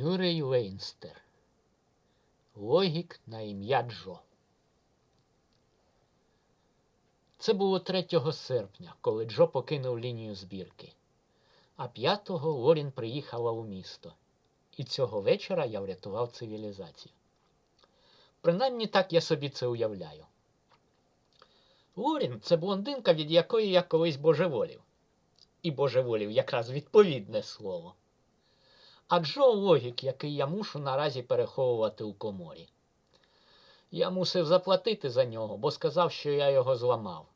Мюррей Вейнстер. Логік на ім'я Джо. Це було 3 серпня, коли Джо покинув лінію збірки. А 5-го Лорін приїхала у місто. І цього вечора я врятував цивілізацію. Принаймні так я собі це уявляю. Лорін це блондинка, від якої я колись божеволів. І божеволів якраз відповідне слово. А Джо логік, який я мушу наразі переховувати у коморі. Я мусив заплатити за нього, бо сказав, що я його зламав.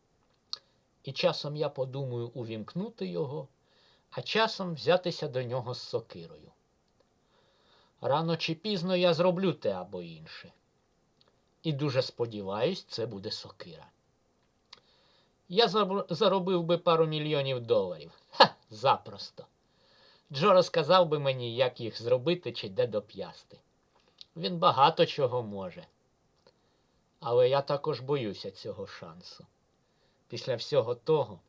І часом я подумаю увімкнути його, а часом взятися до нього з сокирою. Рано чи пізно я зроблю те або інше. І дуже сподіваюсь, це буде сокира. Я заробив би пару мільйонів доларів. Ха, запросто. Джо розказав би мені, як їх зробити чи де доп'ясти. Він багато чого може. Але я також боюся цього шансу. Після всього того,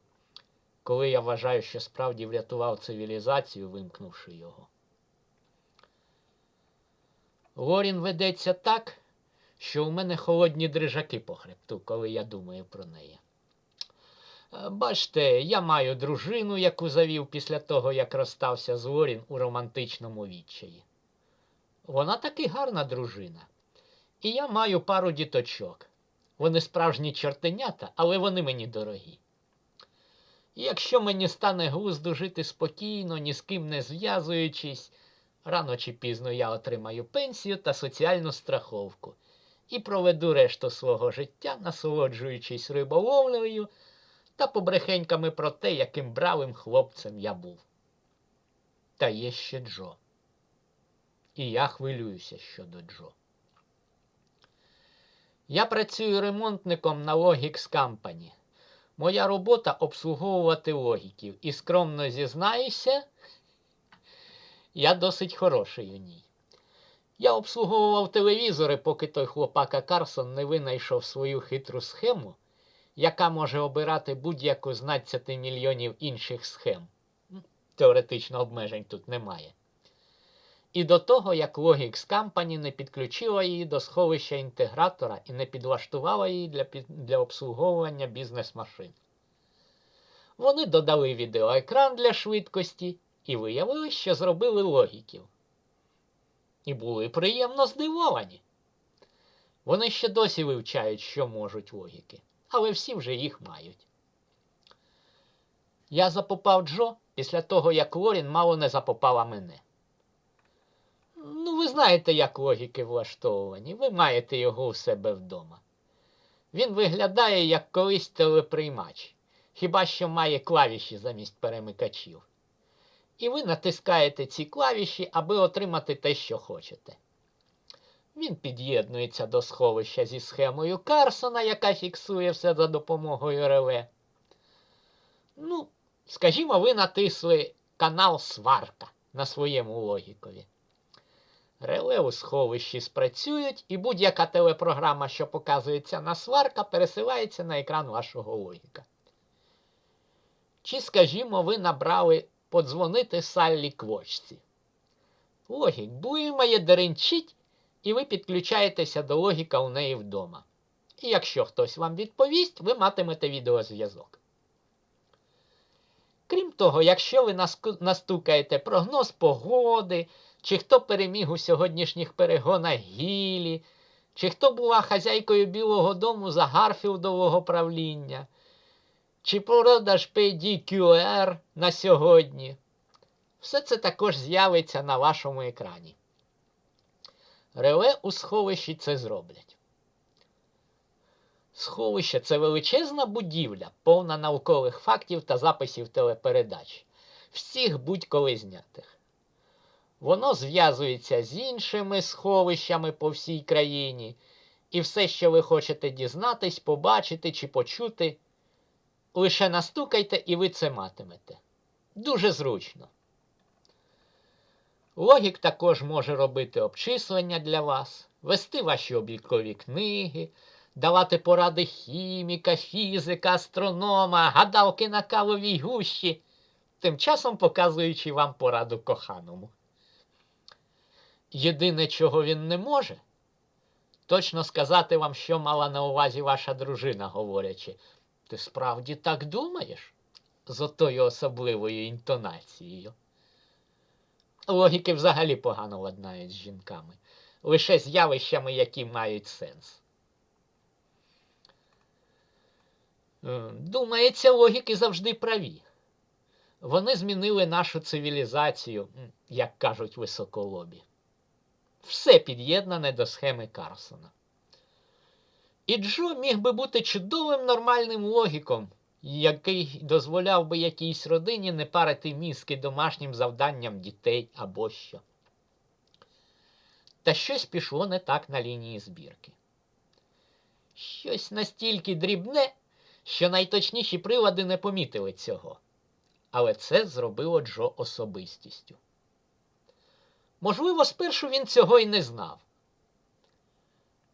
коли я вважаю, що справді врятував цивілізацію, вимкнувши його. Лорін ведеться так, що у мене холодні дрижаки по хребту, коли я думаю про неї. Е, Бачте, я маю дружину, яку завів після того, як розстався з Лорін у романтичному відчаї. Вона таки гарна дружина. І я маю пару діточок. Вони справжні чортенята, але вони мені дорогі. І якщо мені стане глузду жити спокійно, ні з ким не зв'язуючись, рано чи пізно я отримаю пенсію та соціальну страховку і проведу решту свого життя, насолоджуючись риболовлею та побрехеньками про те, яким бравим хлопцем я був. Та є ще Джо. І я хвилююся щодо Джо. Я працюю ремонтником на Logix Company. Моя робота обслуговувати логіків. І скромно зізнаюся, я досить хороший у ній. Я обслуговував телевізори, поки той хлопака Карсон не винайшов свою хитру схему, яка може обирати будь-яку з 12 мільйонів інших схем. Теоретично обмежень тут немає. І до того, як Logix Company не підключила її до сховища інтегратора і не підлаштувала її для, для обслуговування бізнес-машин. Вони додали відеоекран для швидкості і виявили, що зробили логіків. І були приємно здивовані. Вони ще досі вивчають, що можуть логіки, але всі вже їх мають. Я запопав Джо після того, як Лорін мало не запопала мене. Ну, ви знаєте, як логіки влаштовані, ви маєте його у себе вдома. Він виглядає як колись телеприймач, хіба що має клавіші замість перемикачів. І ви натискаєте ці клавіші, аби отримати те, що хочете. Він під'єднується до сховища зі схемою Карсона, яка фіксує все за допомогою реле. Ну, скажімо, ви натисли канал Сварка на своєму логікові. Реле у сховищі спрацюють, і будь-яка телепрограма, що показується на сварка, пересилається на екран вашого логіка. Чи, скажімо, ви набрали подзвонити Саллі Квочці. Логік блимає, деренчить, і ви підключаєтеся до логіка у неї вдома. І якщо хтось вам відповість, ви матимете відеозв'язок. Крім того, якщо ви настукаєте прогноз погоди, чи хто переміг у сьогоднішніх перегонах Гілі, чи хто була хазяйкою Білого дому за Гарфілдового правління, чи продаж PDQR на сьогодні. Все це також з'явиться на вашому екрані. Реле у сховищі це зроблять. Сховище це величезна будівля, повна наукових фактів та записів телепередач, всіх будь-коли знятих. Воно зв'язується з іншими сховищами по всій країні, і все, що ви хочете дізнатись, побачити чи почути, лише настукайте і ви це матимете. Дуже зручно. Логік також може робити обчислення для вас, вести ваші облікові книги, давати поради хіміка, фізика, астронома, гадалки на кавовій гущі, тим часом показуючи вам пораду коханому. Єдине, чого він не може, точно сказати вам, що мала на увазі ваша дружина, говорячи, ти справді так думаєш? з отою особливою інтонацією. Логіки взагалі погано ладнають з жінками, лише з явищами, які мають сенс. Е, Думається, логіки завжди праві. Вони змінили нашу цивілізацію, як кажуть високолобі. Все під'єднане до схеми Карсона. І Джо міг би бути чудовим нормальним логіком, який дозволяв би якійсь родині не парити мізки домашнім завданням дітей або що. Та щось пішло не так на лінії збірки. Щось настільки дрібне, що найточніші прилади не помітили цього. Але це зробило Джо особистістю. Можливо, спершу він цього й не знав.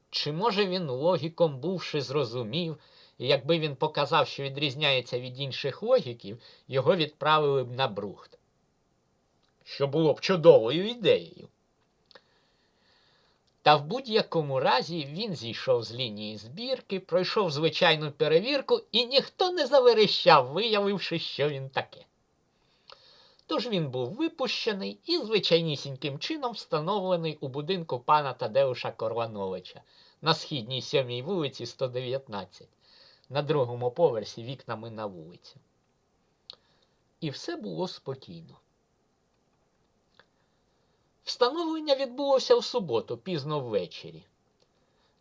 Чи може він логіком бувши зрозумів, і якби він показав, що відрізняється від інших логіків, його відправили б на брухт. Що було б чудовою ідеєю. Та в будь-якому разі він зійшов з лінії збірки, пройшов звичайну перевірку, і ніхто не заверещав, виявивши, що він таке. Тож він був випущений і звичайнісіньким чином встановлений у будинку пана Тадеуша Корвановича на східній сьомій вулиці 119, на другому поверсі вікнами на вулицю. І все було спокійно. Встановлення відбулося в суботу, пізно ввечері.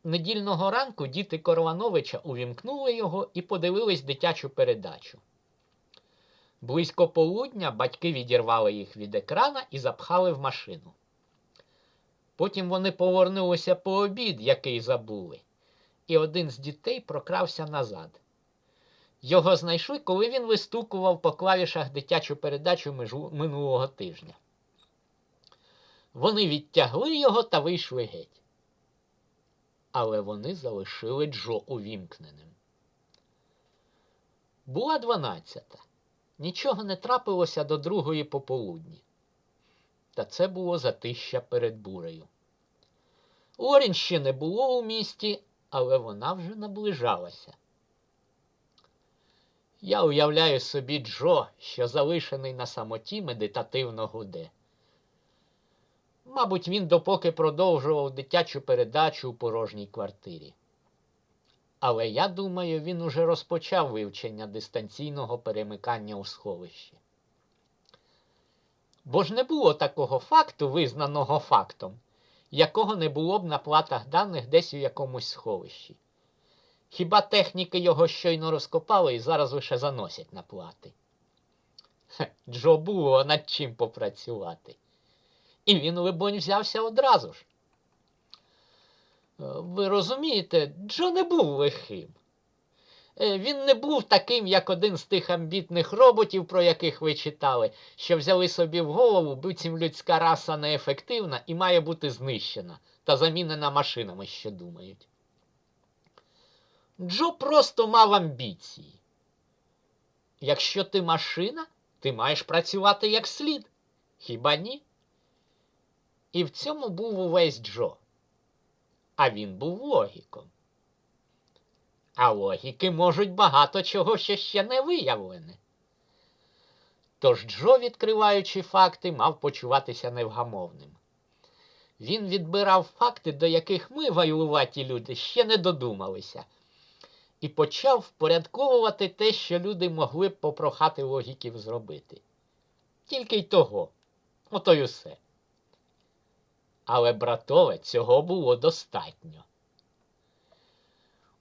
Недільного ранку діти Корвановича увімкнули його і подивились дитячу передачу. Близько полудня батьки відірвали їх від екрана і запхали в машину. Потім вони повернулися по обід, який забули, і один з дітей прокрався назад. Його знайшли, коли він вистукував по клавішах дитячу передачу минулого тижня. Вони відтягли його та вийшли геть. Але вони залишили Джо увімкненим. Була дванадцята. Нічого не трапилося до другої пополудні. Та це було затища перед бурею. Лорін ще не було у місті, але вона вже наближалася. Я уявляю собі Джо, що залишений на самоті медитативно гуде. Мабуть, він допоки продовжував дитячу передачу у порожній квартирі. Але я думаю, він уже розпочав вивчення дистанційного перемикання у сховищі. Бо ж не було такого факту, визнаного фактом, якого не було б на платах даних десь у якомусь сховищі. Хіба техніки його щойно розкопали і зараз лише заносять на плати? Хе, Джо було над чим попрацювати. І він, либонь, взявся одразу ж. Е, Ви розумієте, Джо не був лихим. Е, Він не був таким, як один з тих амбітних роботів, про яких ви читали, що взяли собі в голову, буцім людська раса неефективна і має бути знищена та замінена машинами, що думають. Джо просто мав амбіції. Якщо ти машина, ти маєш працювати як слід. Хіба ні? І в цьому був увесь Джо. А він був логіком. А логіки можуть багато чого що ще не виявлене. Тож Джо, відкриваючи факти, мав почуватися невгамовним. Він відбирав факти, до яких ми, ваюваті люди, ще не додумалися, і почав впорядковувати те, що люди могли б попрохати логіків зробити. Тільки й того, ото й усе. Але братове цього було достатньо.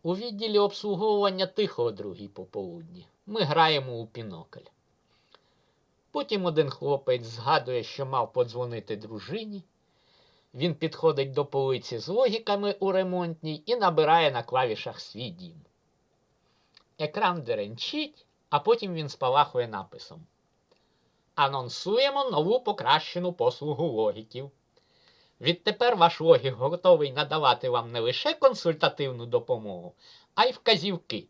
У відділі обслуговування тихо о другій пополудні. Ми граємо у пінокль. Потім один хлопець згадує, що мав подзвонити дружині. Він підходить до полиці з логіками у ремонтній і набирає на клавішах свій дім. Екран деренчить, а потім він спалахує написом. Анонсуємо нову покращену послугу логіків. Відтепер ваш логік готовий надавати вам не лише консультативну допомогу, а й вказівки.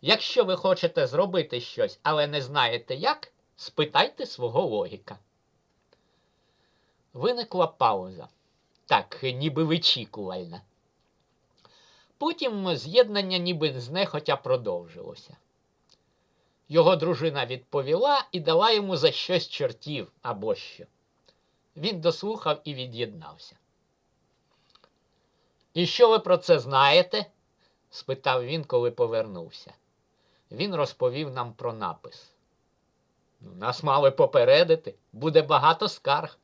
Якщо ви хочете зробити щось, але не знаєте як, спитайте свого логіка. Виникла пауза, так, ніби вичікувальна. Потім з'єднання ніби знехотя продовжилося. Його дружина відповіла і дала йому за щось чортів або що. Він дослухав і від'єднався. І що ви про це знаєте? спитав він, коли повернувся. Він розповів нам про напис. «Ну, Нас мали попередити, буде багато скарг.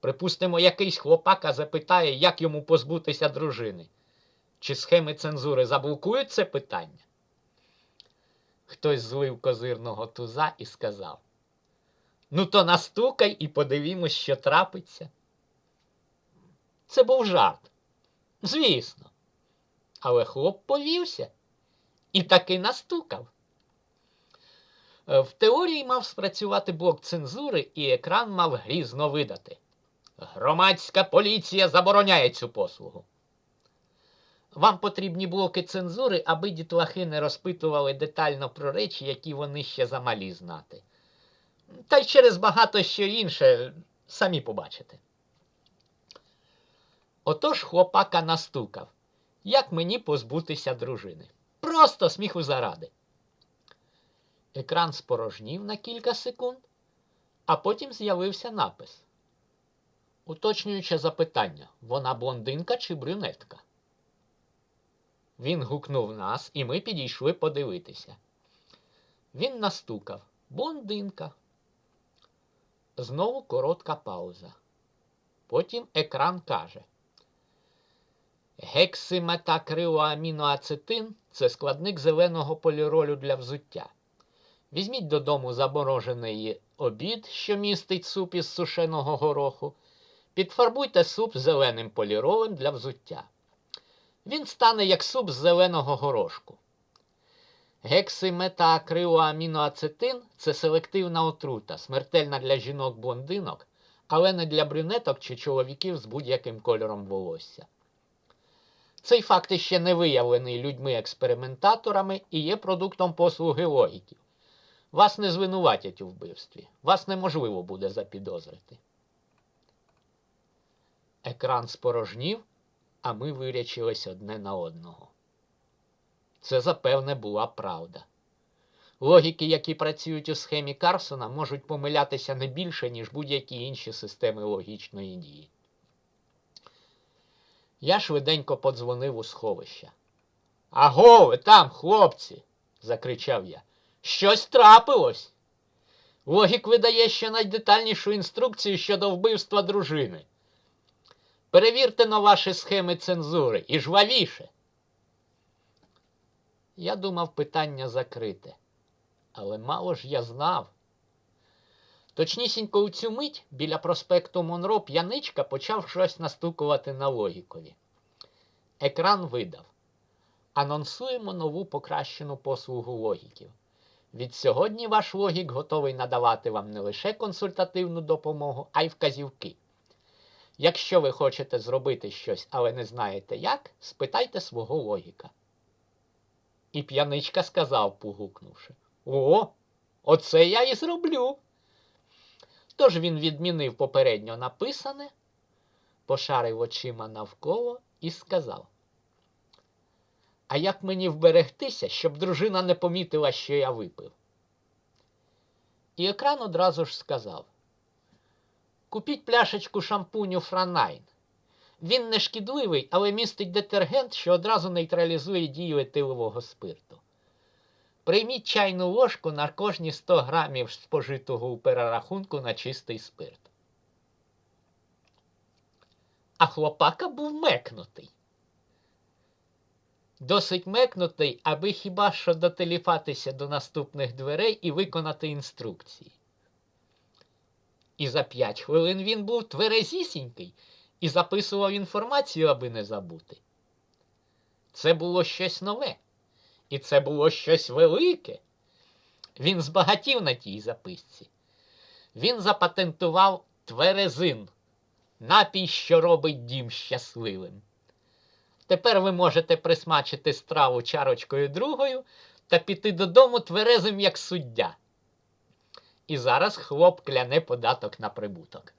Припустимо, якийсь хлопака запитає, як йому позбутися дружини. Чи схеми цензури заблокують це питання? Хтось злив козирного туза і сказав: Ну, то настукай і подивімось, що трапиться. Це був жарт. Звісно. Але хлоп повівся і таки настукав. Е, В теорії мав спрацювати блок цензури, і екран мав грізно видати. Громадська поліція забороняє цю послугу. Вам потрібні блоки цензури, аби дітлахи не розпитували детально про речі, які вони ще замалі знати. Та й через багато що інше самі побачите. Отож хлопака настукав, як мені позбутися дружини. Просто сміху заради. Екран спорожнів на кілька секунд, а потім з'явився напис. Уточнююче запитання, вона блондинка чи брюнетка? Він гукнув нас, і ми підійшли подивитися. Він настукав блондинка. Знову коротка пауза. Потім екран каже: Гексиметакрилоаміноацетин це складник зеленого поліролю для взуття. Візьміть додому заморожений обід, що містить суп із сушеного гороху. Підфарбуйте суп зеленим поліролем для взуття. Він стане як суп з зеленого горошку. Гексиметаакрилоаміноацетин це селективна отрута, смертельна для жінок-блондинок, але не для брюнеток чи чоловіків з будь-яким кольором волосся. Цей факт іще не виявлений людьми-експериментаторами і є продуктом послуги логіків. Вас не звинуватять у вбивстві, вас неможливо буде запідозрити. Екран спорожнів, а ми вирячились одне на одного. Це, запевне, була правда. Логіки, які працюють у схемі Карсона, можуть помилятися не більше, ніж будь-які інші системи логічної дії. Я швиденько подзвонив у сховище. Аго, ви там, хлопці, закричав я. Щось трапилось. Логік видає ще найдетальнішу інструкцію щодо вбивства дружини. Перевірте на ваші схеми цензури і жвавіше. Я думав питання закрите, але мало ж я знав. Точнісінько у цю мить біля проспекту Монро п'яничка почав щось настукувати на логікові. Екран видав. Анонсуємо нову покращену послугу логіків. Від сьогодні ваш логік готовий надавати вам не лише консультативну допомогу, а й вказівки. Якщо ви хочете зробити щось, але не знаєте як, спитайте свого логіка. І п'яничка сказав, погукнувши: О, оце я і зроблю. Тож він відмінив попередньо написане, пошарив очима навколо і сказав: А як мені вберегтися, щоб дружина не помітила, що я випив? І екран одразу ж сказав: Купіть пляшечку шампуню Франайн. Він не шкідливий, але містить детергент, що одразу нейтралізує дію етилового спирту. Прийміть чайну ложку на кожні 100 грамів спожитого у перерахунку на чистий спирт. А хлопака був мекнутий. Досить мекнутий, аби хіба що дотелефатися до наступних дверей і виконати інструкції. І за п'ять хвилин він був тверезісінький і записував інформацію, аби не забути. Це було щось нове, і це було щось велике. Він збагатів на тій записці. Він запатентував тверезин, напій, що робить дім щасливим. Тепер ви можете присмачити страву чарочкою другою та піти додому тверезим, як суддя. І зараз хлоп кляне податок на прибуток.